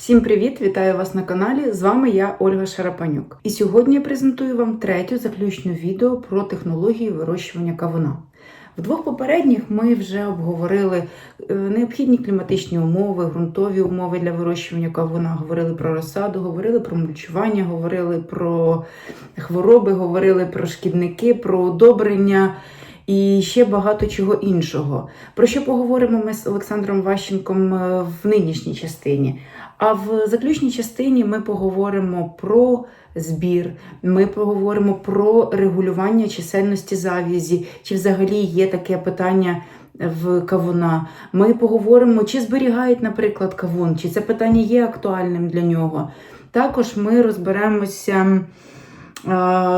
Всім привіт! Вітаю вас на каналі. З вами я Ольга Шарапанюк. І сьогодні я презентую вам третю заключну відео про технології вирощування кавуна. В двох попередніх ми вже обговорили е, необхідні кліматичні умови, ґрунтові умови для вирощування кавуна. Говорили про розсаду, говорили про мульчування, говорили про хвороби, говорили про шкідники, про удобрення і ще багато чого іншого. Про що поговоримо ми з Олександром Ващенком е, в нинішній частині. А в заключній частині ми поговоримо про збір, ми поговоримо про регулювання чисельності зав'язі, чи взагалі є таке питання в кавуна. Ми поговоримо, чи зберігають, наприклад, кавун, чи це питання є актуальним для нього. Також ми розберемося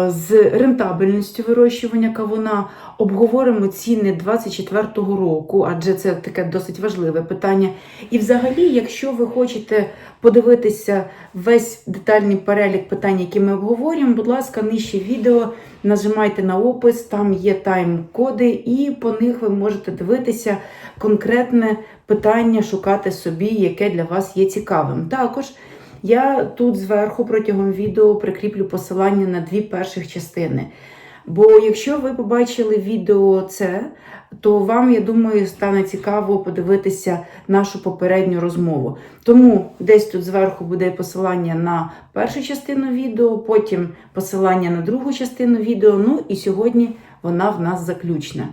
з рентабельністю вирощування кавуна, обговоримо ціни 24-го року, адже це таке досить важливе питання. І взагалі, якщо ви хочете подивитися весь детальний перелік питань, які ми обговорюємо, будь ласка, нижче відео нажимайте на опис, там є тайм-коди, і по них ви можете дивитися конкретне питання, шукати собі, яке для вас є цікавим. Також я тут зверху протягом відео прикріплю посилання на дві перших частини. Бо якщо ви побачили відео це, то вам, я думаю, стане цікаво подивитися нашу попередню розмову. Тому десь тут зверху буде посилання на першу частину відео, потім посилання на другу частину відео. Ну і сьогодні вона в нас заключна.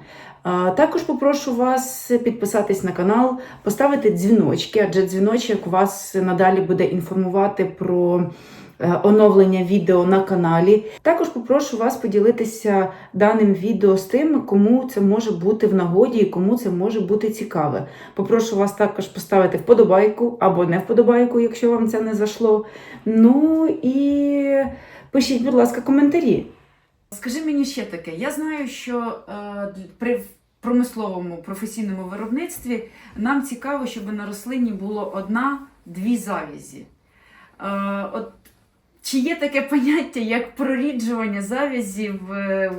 Також попрошу вас підписатись на канал, поставити дзвіночки, адже дзвіночок вас надалі буде інформувати про е, оновлення відео на каналі. Також попрошу вас поділитися даним відео з тим, кому це може бути в нагоді і кому це може бути цікаве. Попрошу вас також поставити вподобайку або не вподобайку, якщо вам це не зайшло. Ну і пишіть, будь ласка, коментарі. Скажи мені ще таке: я знаю, що е, при промисловому професійному виробництві нам цікаво, щоб на рослині було одна-дві завязі. Е, от, чи є таке поняття, як проріджування завязі в,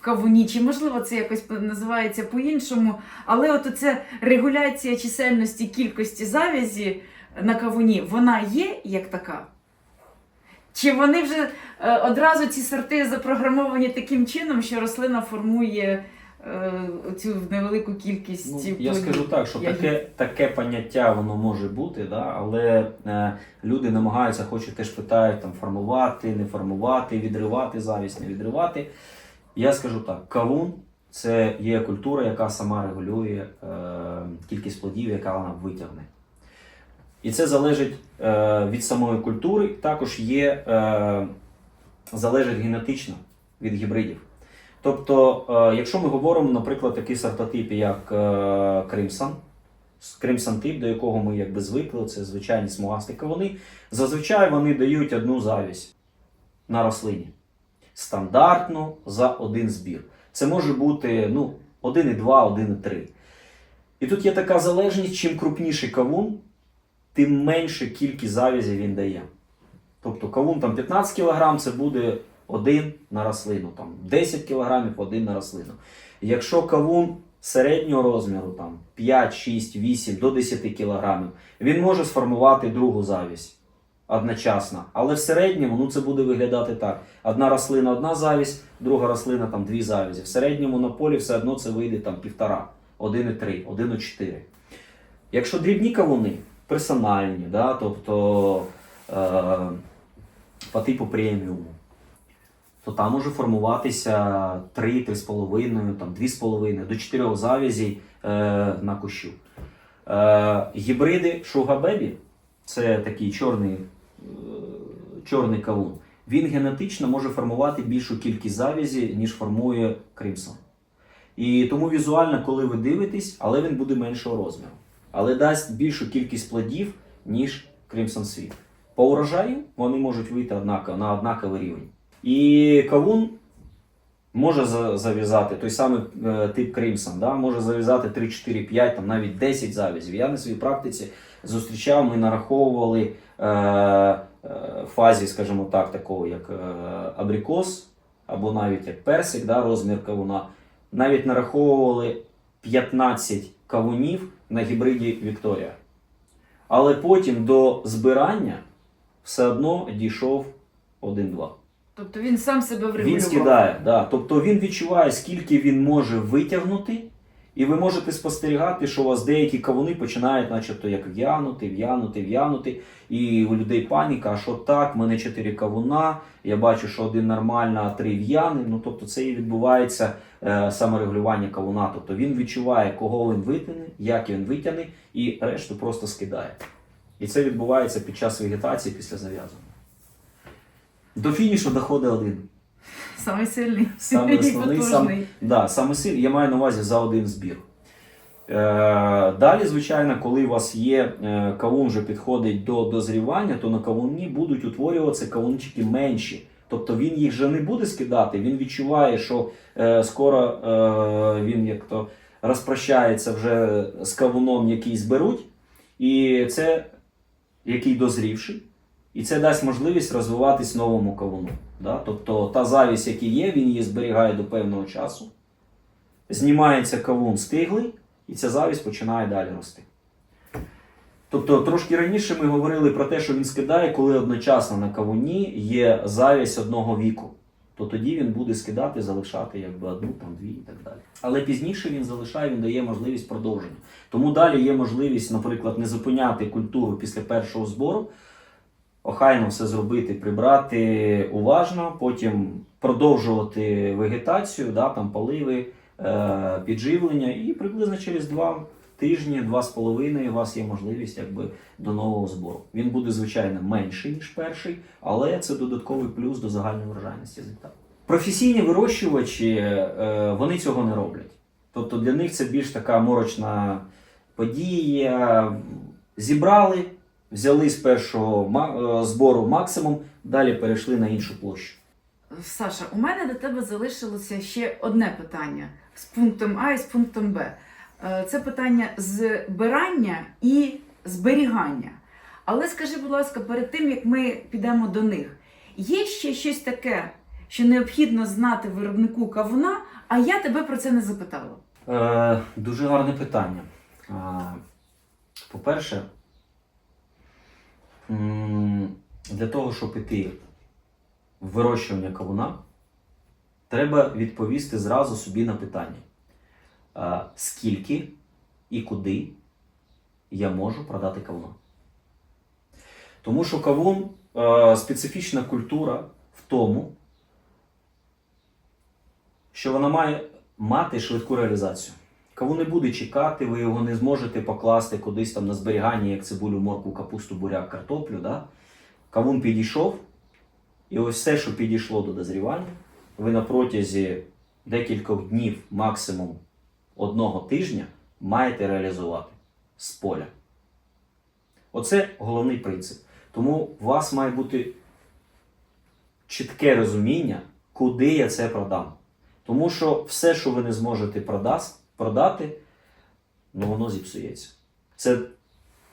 кавуні? Чи можливо це якось називається по-іншому? Але от це регуляція чисельності кількості завязі на кавуні, вона є як така? Чи вони вже е, одразу ці сорти запрограмовані таким чином, що рослина формує е, цю невелику кількість Ну, плодів? я скажу так, що таке, таке поняття воно може бути, да? але е, люди намагаються, хочуть теж питають там, формувати, не формувати, відривати завість, не відривати. Я скажу так: кавун це є культура, яка сама регулює е, кількість плодів, яка вона витягне. І це залежить е, від самої культури, також є, е, залежить генетично від гібридів. Тобто, е, якщо ми говоримо, наприклад, такі сортотипи, як е, Кримсон, Кримсон тип, до якого ми якби звикли, це звичайні смугасті кавуни, зазвичай вони дають одну завість на рослині. Стандартно за один збір. Це може бути ну, 1,2, 1,3. І тут є така залежність, чим крупніший кавун, тим менше кількість завязі він дає. Тобто кавун там 15 кг це буде один на рослину, там 10 кг один на рослину. Якщо кавун середнього розміру, там 5, 6, 8 до 10 кг, він може сформувати другу завість одночасно. Але в середньому ну, це буде виглядати так: одна рослина одна завість, друга рослина там дві завязі. В середньому на полі все одно це вийде там півтора, 1,3, 1,4. Якщо дрібні кавуни, персональні, да, тобто е, по типу преміуму, то там може формуватися 3, 3,5, там 2,5 до 4 завязей е, на кущу. Е, гібриди Baby це такий чорний, е, чорний кавун. Він генетично може формувати більшу кількість завязі, ніж формує Crimson. І тому візуально, коли ви дивитесь, але він буде меншого розміру. Але дасть більшу кількість плодів, ніж Crimson Sweet. По урожаю вони можуть вийти однаково, на однаковий рівень. І кавун може зав'язати той самий е, тип Crimson, да? може зав'язати 3, 4, 5, там навіть 10 зав'язів. Я на своїй практиці зустрічав, ми нараховували е, е, фазі, скажімо так, такого як е, абрикос, або навіть як персик, да, розмір кавуна. Навіть нараховували 15 кавунів на гібриді Вікторія. Але потім до збирання все одно дійшов 1-2. Тобто він сам себе Він врегулював. скидає, да. тобто він відчуває, скільки він може витягнути, і ви можете спостерігати, що у вас деякі кавуни починають, начебто, як в'янути, в'янути, в'янути. І у людей паніка, а що так, в мене чотири кавуна, я бачу, що один нормально, а три в'яни. Ну, тобто це і відбувається е, саморегулювання кавуна. Тобто він відчуває, кого він витягне, як він витягне, і решту просто скидає. І це відбувається під час вегетації після зав'язування. До фінішу доходить один. Самий сильний. Саме основний, сам, да, саме сильний, я маю на увазі за один збір. Е, далі, звичайно, коли у вас є е, кавун вже підходить до дозрівання, то на кавуні будуть утворюватися кавунчики менші. Тобто він їх вже не буде скидати, він відчуває, що е, скоро е, він як то розпрощається вже з кавуном, який зберуть, і це який дозрівший, і це дасть можливість розвиватись новому кавуну. Да? Тобто та завість, яка є, він її зберігає до певного часу. Знімається кавун стиглий, і ця завість починає далі рости. Тобто, трошки раніше ми говорили про те, що він скидає, коли одночасно на кавуні є завість одного віку. То тоді він буде скидати, залишати якби одну, там, дві і так далі. Але пізніше він залишає, він дає можливість продовження. Тому далі є можливість, наприклад, не зупиняти культуру після першого збору, охайно все зробити, прибрати уважно, потім продовжувати вегетацію, да, там поливи, е, підживлення, і приблизно через два тижні, два з половиною у вас є можливість якби, до нового збору. Він буде, звичайно, менший, ніж перший, але це додатковий плюс до загальної врожайності з. Професійні вирощувачі е, вони цього не роблять. Тобто для них це більш така морочна подія. Зібрали, взяли з першого е, збору максимум, далі перейшли на іншу площу. Саша, у мене до тебе залишилося ще одне питання з пунктом А і з пунктом Б. Е, Це питання збирання і зберігання. Але скажи, будь ласка, перед тим як ми підемо до них, є ще щось таке, що необхідно знати виробнику кавуна, а я тебе про це не запитала. Е, дуже гарне питання. Е, по-перше, для того, щоб іти в вирощування кавуна, треба відповісти зразу собі на питання: скільки і куди я можу продати кавуна. Тому що кавун специфічна культура в тому, що вона має мати швидку реалізацію. Кавун не буде чекати, ви його не зможете покласти кудись там на зберігання, як цибулю, морку, капусту, буряк, картоплю. Да? Кавун підійшов, і ось все, що підійшло до дозрівання, ви на протязі декількох днів, максимум одного тижня, маєте реалізувати з поля. Оце головний принцип. Тому у вас має бути чітке розуміння, куди я це продам. Тому що все, що ви не зможете продас- продати, ну воно зіпсується. Це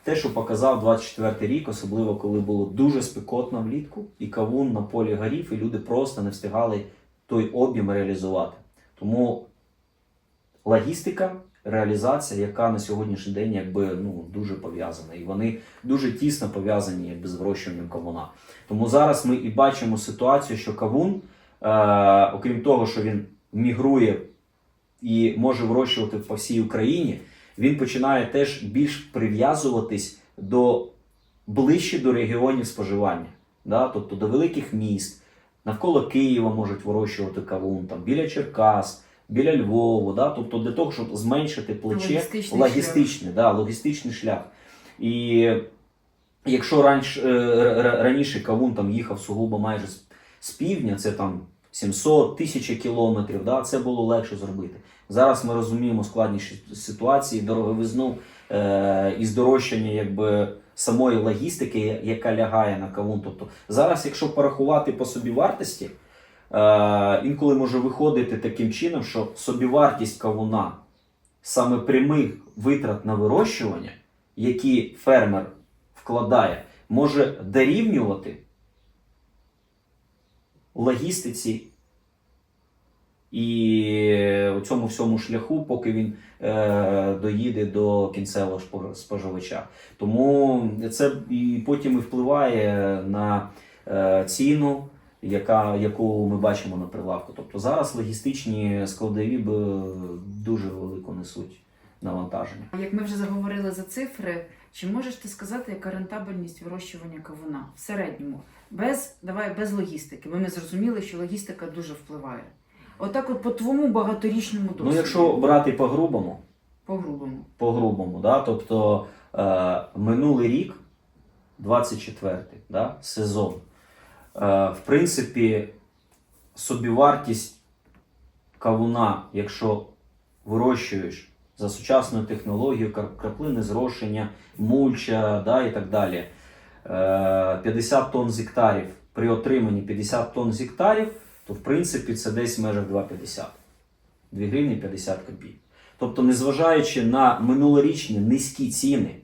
те, що показав 24 рік, особливо коли було дуже спекотно влітку, і кавун на полі горів, і люди просто не встигали той об'єм реалізувати. Тому логістика, реалізація, яка на сьогоднішній день якби, ну, дуже пов'язана. І вони дуже тісно пов'язані якби, з вирощуванням кавуна. Тому зараз ми і бачимо ситуацію, що кавун, е, окрім того, що він мігрує і може вирощувати по всій Україні, він починає теж більш прив'язуватись до ближче до регіонів споживання, да? тобто до великих міст. Навколо Києва можуть вирощувати кавун, там, біля Черкас, біля Львова, да? тобто для того, щоб зменшити плече Логістичний логістичний, да, логістичний шлях. І якщо раніше, е, раніше кавун там їхав сугубо майже з півдня, це там 700 тисячі кілометрів, да, це було легше зробити. Зараз ми розуміємо складніші ситуації, дороговизну е, і здорожчання якби, самої логістики, яка лягає на кавун. Тобто зараз, якщо порахувати по собі вартості, е, інколи може виходити таким чином, що собівартість кавуна саме прямих витрат на вирощування, які фермер вкладає, може дорівнювати логістиці і у цьому всьому шляху, поки він е, доїде до кінцевого споживача. Тому це і потім і впливає на е, ціну, яка, яку ми бачимо на прилавку. Тобто зараз логістичні складові б дуже велико несуть навантаження. Як ми вже заговорили за цифри, чи можеш ти сказати, яка рентабельність вирощування кавуна в середньому? Без давай без логістики. Бо ми зрозуміли, що логістика дуже впливає. Отак, от по твоєму багаторічному досвіду. Ну, якщо брати по-грубому, по-грубому. по-грубому, да? тобто е, минулий рік, 24-й да? сезон, е, в принципі, собівартість кавуна, якщо вирощуєш за сучасною технологією, краплини зрошення, мульча да, і так далі, е, 50 тонн з гектарів, при отриманні 50 тонн з гектарів, то в принципі це десь в межах 2,50. 2 гривні 50 копійок. Тобто, незважаючи на минулорічні низькі ціни,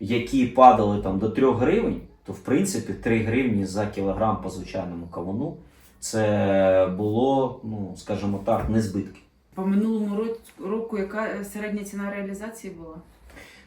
які падали там до 3 гривень, то в принципі 3 гривні за кілограм по звичайному кавуну це було, ну скажімо так, не збитки. По минулому ро- року яка середня ціна реалізації була?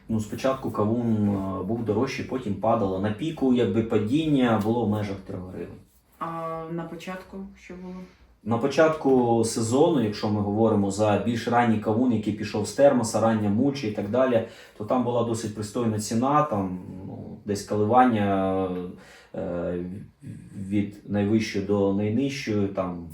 Ну, спочатку кавун е, був дорожчий, потім падало. На піку, якби падіння було в межах 3 гривень. А на початку що було? На початку сезону, якщо ми говоримо за більш ранній кавун, який пішов з термоса, рання мульча і так далі, то там була досить пристойна ціна, там ну, десь коливання е, від найвищої до найнижчої, там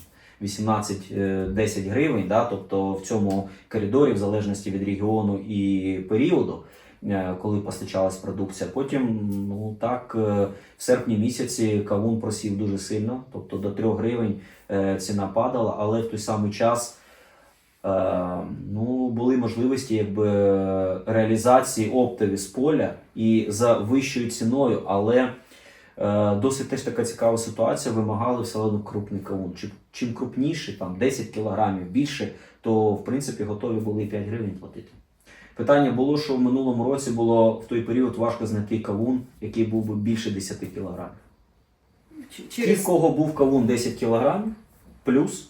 18-10 гривень. Да? Тобто в цьому коридорі, в залежності від регіону і періоду, е, коли постачалась продукція. Потім, ну так, е, в серпні місяці кавун просів дуже сильно, тобто до 3 гривень е, ціна падала, але в той самий час е, ну, були можливості якби, реалізації оптові з поля і за вищою ціною, але е, досить теж така цікава ситуація. Вимагали все одно крупний кавун. Чим, крупніше, там 10 кілограмів більше, то в принципі готові були 5 гривень платити. Питання було, що в минулому році було в той період важко знайти кавун, який був би більше 10 кілограмів. Чи- Ті, в кого був кавун 10 кг плюс,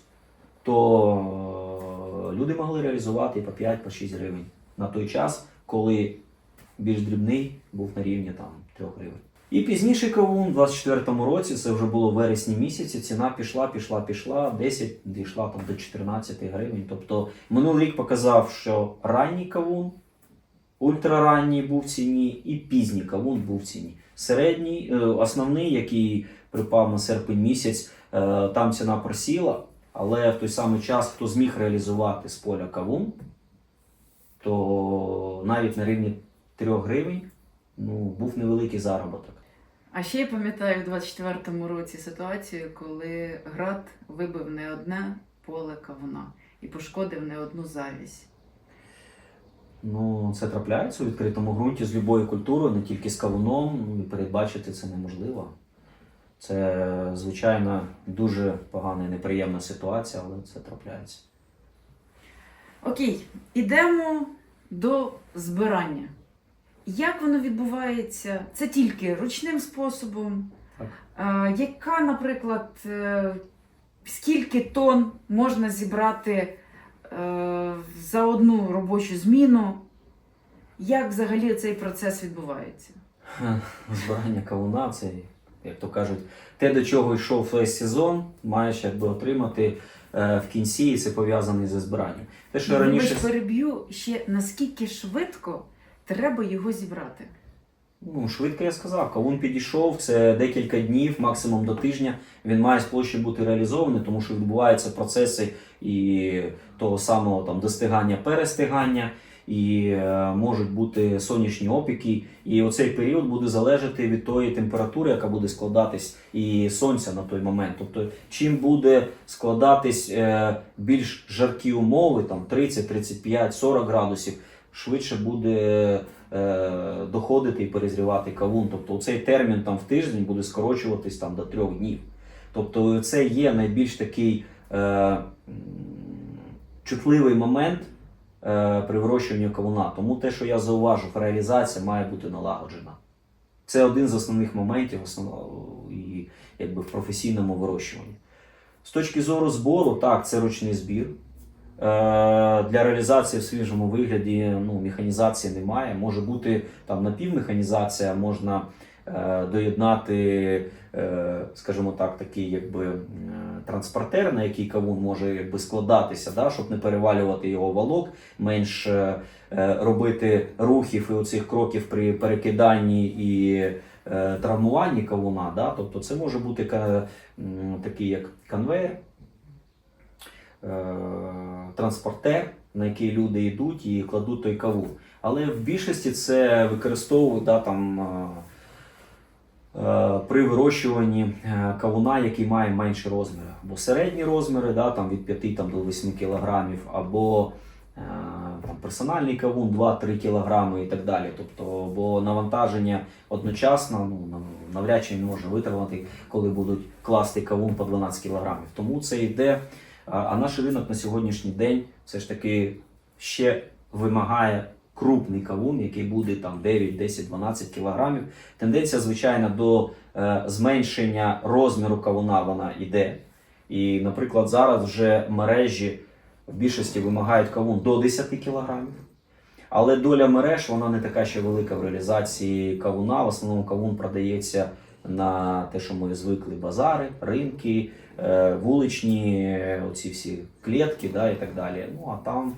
то е, люди могли реалізувати по 5 по 6 гривень на той час, коли більш дрібний був на рівні там 3 гривень. І пізніший кавун, у 24-му році, це вже було вересні місяці, ціна пішла, пішла, пішла, 10 дійшла там до 14 гривень. Тобто минулий рік показав, що ранній кавун, ультраранній був в ціні, і пізній кавун був в ціні. Середній, е, основний, який припав на серпень місяць, е, там ціна просіла, але в той самий час, хто зміг реалізувати з поля кавун, то навіть на рівні 3 гривень ну, був невеликий заробіток. А ще я пам'ятаю в 24-му році ситуацію, коли град вибив не одне поле кавуна і пошкодив не одну завість. Ну, це трапляється у відкритому ґрунті з любою культурою, не тільки з кавуном, ну, і передбачити це неможливо. Це, звичайно, дуже погана і неприємна ситуація, але це трапляється. Окей, ідемо до збирання. Як воно відбувається? Це тільки ручним способом. Так. А, яка, наприклад, е, скільки тонн можна зібрати е, за одну робочу зміну? Як взагалі цей процес відбувається? Збирання кавуна це, як то кажуть, те, до чого йшов весь сезон, маєш якби отримати е, в кінці, і це пов'язане зі збиранням. Те, що Вибач, раніше. переб'ю ще наскільки швидко треба його зібрати. Ну, швидко я сказав, кавун підійшов, це декілька днів, максимум до тижня. Він має з площі бути реалізований, тому що відбуваються процеси і того самого там достигання, перестигання, і е, можуть бути сонячні опіки. І оцей період буде залежати від тої температури, яка буде складатись, і сонця на той момент. Тобто, чим буде складатись е, більш жаркі умови, там 30, 35, 40 градусів, швидше буде е, доходити і перезрівати кавун. Тобто цей термін там в тиждень буде скорочуватись там до трьох днів. Тобто це є найбільш такий е, чутливий момент е, при вирощуванні кавуна. Тому те, що я зауважив, реалізація має бути налагоджена. Це один з основних моментів основного, і, якби, в професійному вирощуванні. З точки зору збору, так, це ручний збір. Е, Для реалізації в свіжому вигляді ну, механізації немає. Може бути там напівмеханізація, можна е, доєднати, е, скажімо так, такий якби транспортер, на який кавун може якби складатися, да, щоб не перевалювати його валок, менш робити рухів і оцих кроків при перекиданні і травмуванні кавуна. Да? Тобто це може бути такий як конвейер, транспортер, на який люди йдуть і кладуть той кавун. Але в більшості це використовують да, там, е, е, при вирощуванні е, кавуна, який має менші розміри. Або середні розміри, да, там, від 5 там, до 8 кг, або е, там, персональний кавун 2-3 кг і так далі. Тобто, бо навантаження одночасно ну, навряд чи він може витримати, коли будуть класти кавун по 12 кг. Тому це йде. А, наш ринок на сьогоднішній день все ж таки ще вимагає крупний кавун, який буде там 9, 10, 12 кілограмів. Тенденція, звичайно, до е, зменшення розміру кавуна вона йде. І, наприклад, зараз вже мережі в більшості вимагають кавун до 10 кілограмів. Але доля мереж вона не така ще велика в реалізації кавуна. В основному кавун продається на те, що ми звикли базари, ринки, е, вуличні, е, оці всі клітки да, і так далі. Ну а там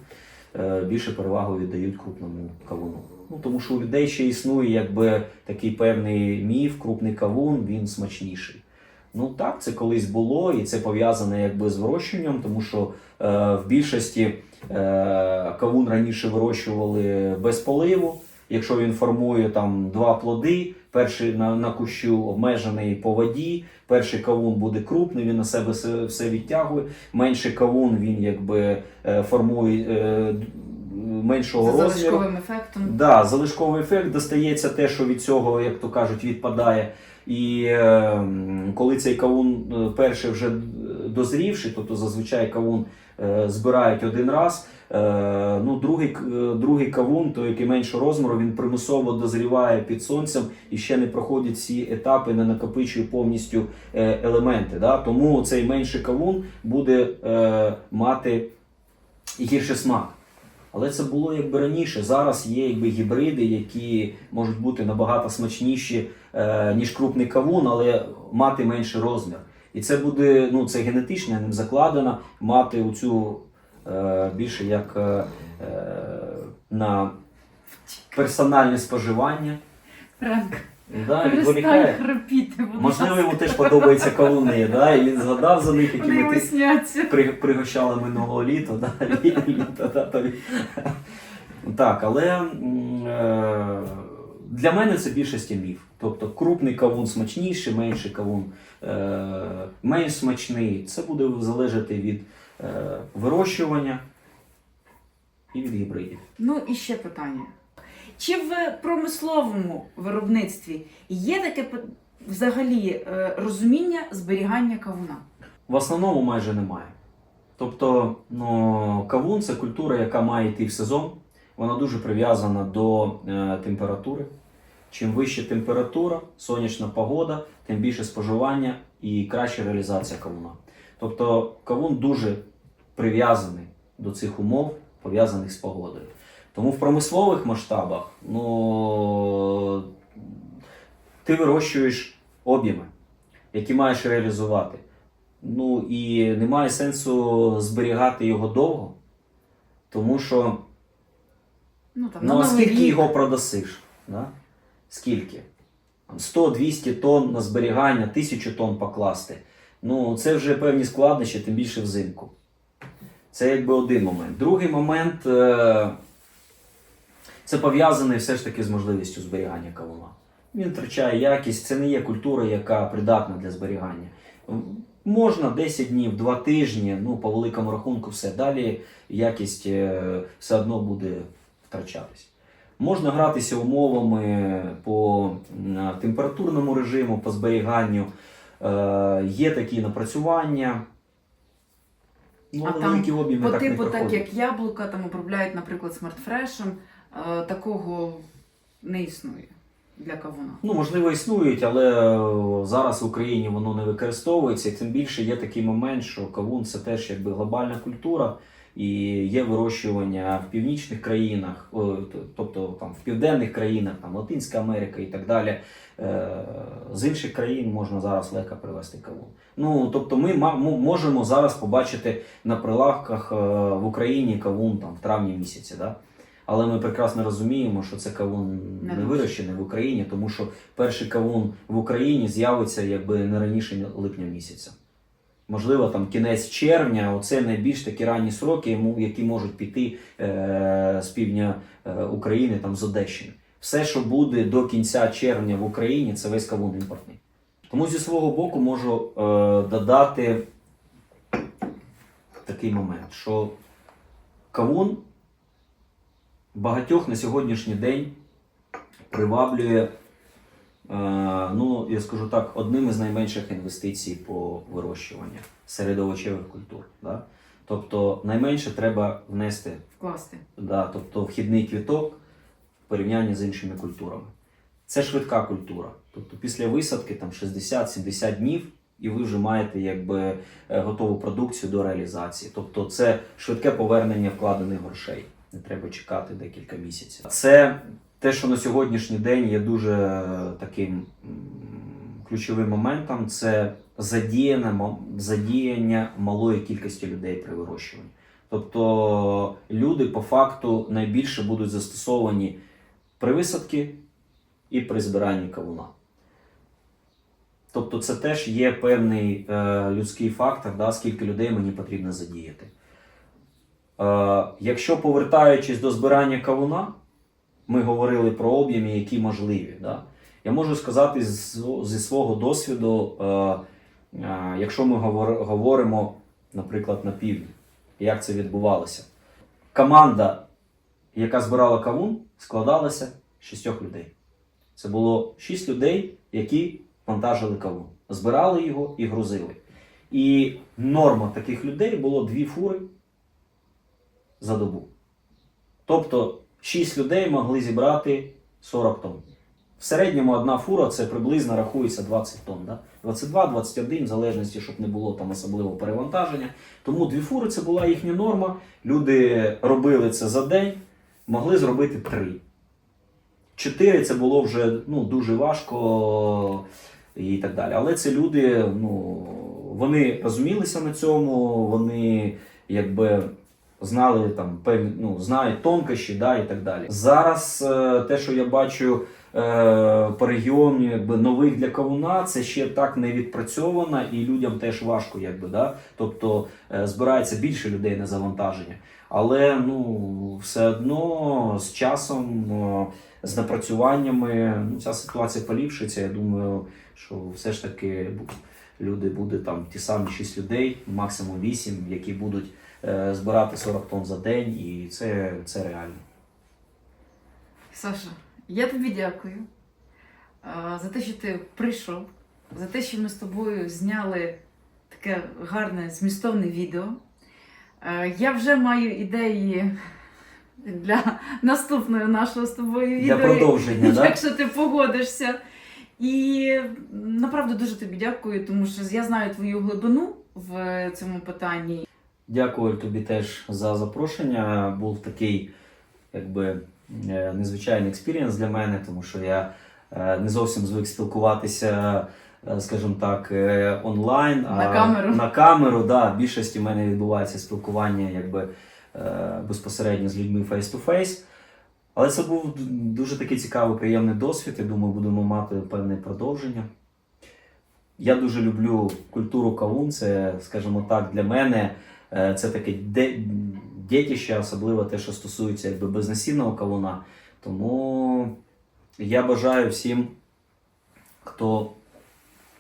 е, більше перевагу віддають крупному кавуну. Ну, тому що у людей ще існує якби такий певний міф, крупний кавун, він смачніший. Ну так, це колись було, і це пов'язане якби з вирощуванням, тому що е, в більшості е, кавун раніше вирощували без поливу. Якщо він формує там два плоди, перший на, на кущу обмежений по воді, перший кавун буде крупний, він на себе все, все відтягує. Менший кавун він якби е, формує е, меншого За розміру. залишковим ефектом. Да, залишковий ефект достається те, що від цього, як то кажуть, відпадає. І е, коли цей кавун е, перший вже дозрівший, тобто зазвичай кавун е, збирають один раз. Е, ну, другий, другий кавун, той, який меншого розміру, він примусово дозріває під сонцем і ще не проходить всі етапи, не накопичує повністю елементи. Да? Тому цей менший кавун буде мати гірший смак. Але це було якби раніше. Зараз є якби гібриди, які можуть бути набагато смачніші, ніж крупний кавун, але мати менший розмір. І це буде, ну це генетично ним закладено, мати оцю е, більше як е, е, на персональне споживання. Френк, Да, перестань храпіти, будь Можливо, йому теж подобаються кавуни, да? і він згадав за них, які ми при, пригощали минулого літа, да, лі- літа, да, так, але е, для мене це більшості міф. Тобто крупний кавун смачніший, менший кавун е, менш смачний. Це буде залежати від е, вирощування і від гібридів. Ну і ще питання. Чи в промисловому виробництві є таке взагалі е, розуміння зберігання кавуна? В основному майже немає. Тобто, ну, кавун це культура, яка має йти в сезон. Вона дуже прив'язана до е, температури. Чим вища температура, сонячна погода, тим більше споживання і краща реалізація кавуна. Тобто кавун дуже прив'язаний до цих умов, пов'язаних з погодою. Тому в промислових масштабах ну, ти вирощуєш об'єми, які маєш реалізувати. Ну і немає сенсу зберігати його довго, тому що Ну там ну, на а новий скільки рік. його продасиш? Да? Скільки? Там 100-200 тонн на зберігання, 1000 тонн покласти. Ну, це вже певні складнощі, тим більше взимку. Це якби один момент. Другий момент е- це пов'язаний все ж таки з можливістю зберігання кавуна. Він втрачає якість, це не є культура, яка придатна для зберігання. М, Можна 10 днів, 2 тижні, ну по великому рахунку, все. Далі якість е, все одно буде втрачатись. Можна гратися умовами по температурному режиму, по зберіганню. Е, є такі напрацювання. Ну, А там По так не типу, так як яблука там обробляють, наприклад, смартфрешем, е, такого не існує. для кавуна? Ну, можливо, існують, але е, зараз в Україні воно не використовується. І тим більше є такий момент, що кавун це теж якби глобальна культура, і є вирощування в північних країнах, тобто там в південних країнах, там Латинська Америка і так далі. Е, З інших країн можна зараз легко привезти кавун. Ну тобто, ми можемо зараз побачити на прилавках е, в Україні кавун там в травні місяці. Да? Але ми прекрасно розуміємо, що це кавун Не не вирощений в Україні, тому що перший кавун в Україні з'явиться якби не раніше липня місяця. Можливо, там кінець червня, оце найбільш такі ранні сроки, які можуть піти е, з півдня е, України, там з Одещини. Все, що буде до кінця червня в Україні, це весь кавун імпортний. Тому зі свого боку можу е, додати такий момент, що кавун багатьох на сьогоднішній день приваблює, ну, я скажу так, одним із найменших інвестицій по вирощуванню серед овочевих культур. Да? Тобто найменше треба внести Вкласти. да, тобто вхідний квіток в порівнянні з іншими культурами. Це швидка культура. Тобто після висадки там 60-70 днів, і ви вже маєте якби е, готову продукцію до реалізації. Тобто це швидке повернення вкладених грошей. Не треба чекати декілька місяців. Це те, що на сьогоднішній день є дуже е, таким ключовим моментом, це задіяння, задіяння малої кількості людей при вирощуванні. Тобто люди по факту найбільше будуть застосовані при висадці і при збиранні кавуна. Тобто це теж є певний е, людський фактор, да, скільки людей мені потрібно задіяти. Е, якщо повертаючись до збирання кавуна, ми говорили про об'єми, які можливі. Да? Я можу сказати зі свого досвіду, е, е, якщо ми говоримо, наприклад, на півдні, як це відбувалося. Команда, яка збирала кавун, складалася з шістьох людей. Це було шість людей, які вантажили кавун, збирали його і грузили. І норма таких людей було дві фури за добу. Тобто 6 людей могли зібрати 40 тонн. В середньому одна фура це приблизно рахується 20 тонн. Да? 22-21, в залежності, щоб не було там особливого перевантаження. Тому дві фури це була їхня норма. Люди робили це за день, могли зробити три. Чотири це було вже ну, дуже важко і так далі. Але це люди, ну, вони розумілися на цьому, вони якби знали там певні, ну, знають тонкощі, да, і так далі. Зараз е, те, що я бачу е, по регіону, якби нових для кавуна, це ще так не відпрацьовано, і людям теж важко, якби, да? тобто е, збирається більше людей на завантаження. Але ну, все одно з часом, з напрацюваннями, ну, ця ситуація поліпшиться. Я думаю, що все ж таки люди буде там ті самі 6 людей, максимум 8, які будуть збирати 40 тонн за день, і це, це реально. Саша, я тобі дякую за те, що ти прийшов, за те, що ми з тобою зняли таке гарне змістовне відео. Е, Я вже маю ідеї для наступного нашого з тобою відео, Для продовження, да? якщо ти погодишся. І направду дуже тобі дякую, тому що я знаю твою глибину в цьому питанні. Дякую тобі теж за запрошення. Був такий, якби е, незвичайний експірієнс для мене, тому що я е, не зовсім звик спілкуватися, е, скажімо так, онлайн. На а камеру. На камеру, да. Більшості в мене відбувається спілкування якби, безпосередньо з людьми face-to-face. Але це був дуже такий цікавий, приємний досвід. Я думаю, будемо мати певне продовження. Я дуже люблю культуру кавун. Це, скажімо так, для мене це таке дєтище, особливо те, що стосується якби, безнасінного кавуна. Тому я бажаю всім, хто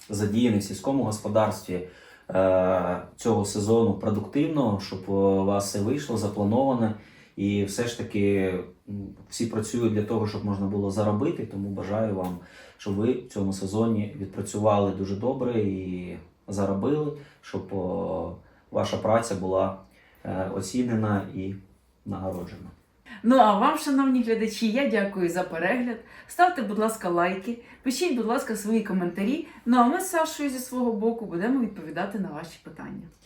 задіяний в сільському господарстві е, цього сезону продуктивно, щоб е, у вас все вийшло, заплановане. І все ж таки всі працюють для того, щоб можна було заробити. Тому бажаю вам, щоб ви в цьому сезоні відпрацювали дуже добре і заробили, щоб ваша праця була е, оцінена і нагороджена. Ну а вам, шановні глядачі, я дякую за перегляд. Ставте, будь ласка, лайки, пишіть, будь ласка, свої коментарі. Ну а ми з Сашою зі свого боку будемо відповідати на ваші питання.